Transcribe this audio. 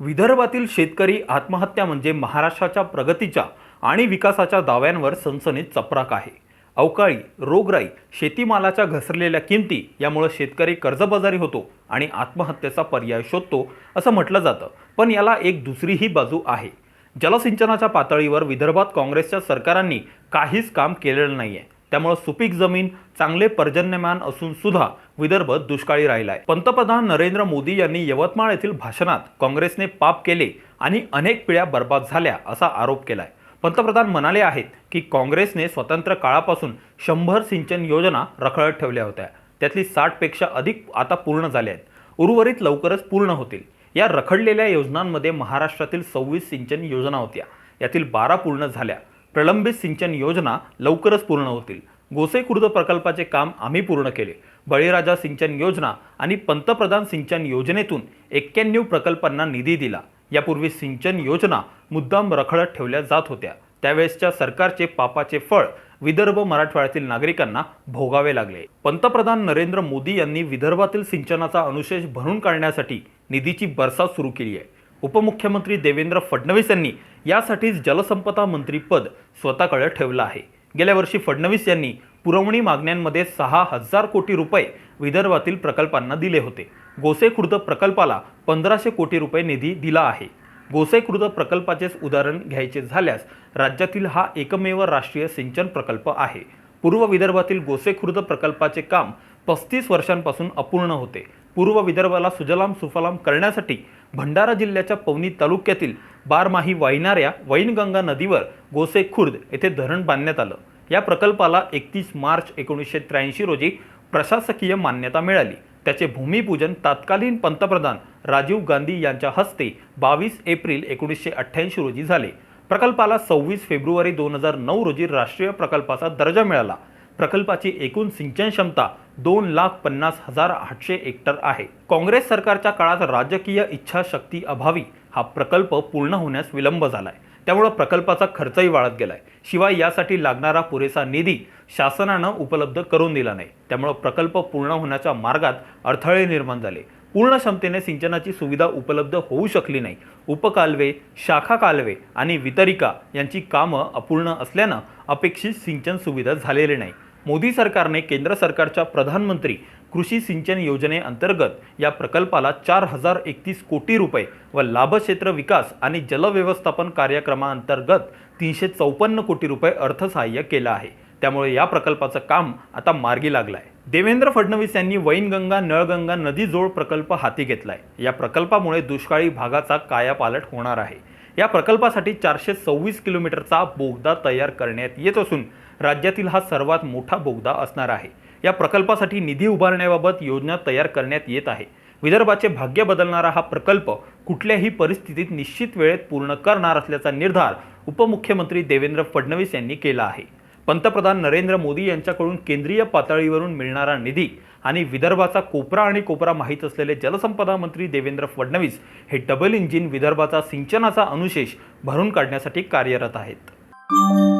विदर्भातील शेतकरी आत्महत्या म्हणजे महाराष्ट्राच्या प्रगतीच्या आणि विकासाच्या दाव्यांवर सनसनीत चपराक आहे. अवकाळी रोगराई शेतीमालाच्या घसरलेल्या किमती यामुळे शेतकरी कर्जबाजारी होतो आणि आत्महत्येचा पर्याय शोधतो असं म्हटलं जातं. पण याला एक दुसरीही बाजू आहे. जलसिंचनाच्या पातळीवर विदर्भात काँग्रेसच्या सरकारांनी काहीच काम केलेलं नाही आहे त्यामुळे सुपीक जमीन चांगले पर्जन्यमान असून सुद्धा विदर्भ दुष्काळी राहिलाय. पंतप्रधान नरेंद्र मोदी यांनी यवतमाळ येथील भाषणात काँग्रेसने पाप केले आणि अनेक पिढ्या बर्बाद झाल्या असा आरोप केलाय. पंतप्रधान म्हणाले आहेत की काँग्रेसने स्वतंत्र काळापासून शंभर सिंचन योजना रखडत ठेवल्या होत्या. त्यातली साठपेक्षा अधिक आता पूर्ण झाल्या आहेत. उर्वरित लवकरच पूर्ण होतील. या रखडलेल्या योजनांमध्ये महाराष्ट्रातील सव्वीस सिंचन योजना होत्या. यातील बारा पूर्ण झाल्या. प्रलंबित सिंचन योजना लवकरच पूर्ण होतील. गोसे खुर्द प्रकल्पाचे काम आम्ही पूर्ण केले. बळीराजा सिंचन योजना आणि पंतप्रधान सिंचन योजनेतून एक्क्याण्णव प्रकल्पांना निधी दिला. यापूर्वी सिंचन योजना मुद्दाम रखडत ठेवल्या जात होत्या. त्यावेळेसच्या सरकारचे पापाचे फळ विदर्भ मराठवाड्यातील नागरिकांना भोगावे लागले. पंतप्रधान नरेंद्र मोदी यांनी विदर्भातील सिंचनाचा अनुशेष भरून काढण्यासाठी निधीची बरसात सुरू केली आहे. उपमुख्यमंत्री देवेंद्र फडणवीस यांनी यासाठीच जलसंपदा मंत्रीपद स्वतःकडे ठेवलं आहे. गेल्या वर्षी फडणवीस यांनी पुरवणी मागण्यांमध्ये सहा हजार कोटी रुपये विदर्भातील प्रकल्पांना दिले होते. गोसे खुर्द प्रकल्पाला पंधराशे कोटी रुपये निधी दिला आहे. गोसे खुर्द प्रकल्पाचेच उदाहरण घ्यायचे झाल्यास राज्यातील हा एकमेव राष्ट्रीय सिंचन प्रकल्प आहे. पूर्व विदर्भातील गोसे खुर्द प्रकल्पाचे काम पस्तीस वर्षांपासून अपूर्ण होते. पूर्व विदर्भाला सुजलाम सुफलाम करण्यासाठी भंडारा जिल्ह्याच्या पवनी तालुक्यातील बारमाही वाहिणाऱ्या वैनगंगा नदीवर गोसे खुर्द येथे धरण बांधण्यात आलं. या प्रकल्पाला एकतीस मार्च एकोणीसशे त्र्याऐंशी रोजी प्रशासकीय मान्यता मिळाली. त्याचे भूमिपूजन तत्कालीन पंतप्रधान राजीव गांधी यांच्या हस्ते बावीस एप्रिल एकोणीसशे अठ्ठ्याऐंशी रोजी झाले. प्रकल्पाला सव्वीस फेब्रुवारी दोन हजार नऊ रोजी राष्ट्रीय प्रकल्पाचा दर्जा मिळाला. प्रकल्पाची एकूण सिंचन क्षमता दोन लाख पन्नास हजार आठशे हेक्टर आहे. काँग्रेस सरकारच्या काळात राजकीय इच्छाशक्ती अभावी हा प्रकल्प पूर्ण होण्यास विलंब झालाय. त्यामुळे प्रकल्पाचा खर्चही वाढत गेलाय. शिवाय यासाठी लागणारा पुरेसा निधी शासनानं उपलब्ध करून दिला नाही. त्यामुळे प्रकल्प पूर्ण होण्याच्या मार्गात अडथळे निर्माण झाले. पूर्ण क्षमतेने सिंचनाची सुविधा उपलब्ध होऊ शकली नाही. उपकालवे शाखा कालवे आणि वितरिका यांची कामं अपूर्ण असल्यानं अपेक्षित सिंचन सुविधा झालेली नाही. मोदी सरकारने केंद्र सरकारच्या प्रधानमंत्री कृषी सिंचन योजनेअंतर्गत या प्रकल्पाला चार हजार एकतीस कोटी रुपये व लाभक्षेत्र विकास आणि जलव्यवस्थापन कार्यक्रमाअंतर्गत तीनशे चौपन्न कोटी रुपये अर्थसहाय्य केलं आहे. त्यामुळे या प्रकल्पाचं काम आता मार्गी लागलं आहे देवेंद्र फडणवीस यांनी वैनगंगा नळगंगा नदी जोड प्रकल्प हाती घेतलाय. या प्रकल्पामुळे दुष्काळी भागाचा कायापालट होणार आहे. या प्रकल्पासाठी चारशे सव्वीस किलोमीटरचा बोगदा तयार करण्यात येत असून राज्यातील हा सर्वात मोठा बोगदा असणार आहे. या प्रकल्पासाठी निधी उभारण्याबाबत योजना तयार करण्यात येत आहे. विदर्भाचे भाग्य बदलणारा हा प्रकल्प कुठल्याही परिस्थितीत निश्चित वेळेत पूर्ण करणार असल्याचा निर्धार उपमुख्यमंत्री देवेंद्र फडणवीस यांनी केला आहे. पंतप्रधान नरेंद्र मोदी यांच्याकडून केंद्रीय पातळीवरून मिळणारा निधी आणि विदर्भाचा कोपरा आणि कोपरा माहीत असलेले जलसंपदा मंत्री देवेंद्र फडणवीस हे डबल इंजिन विदर्भाचा सिंचनाचा अनुशेष भरून काढण्यासाठी कार्यरत आहेत.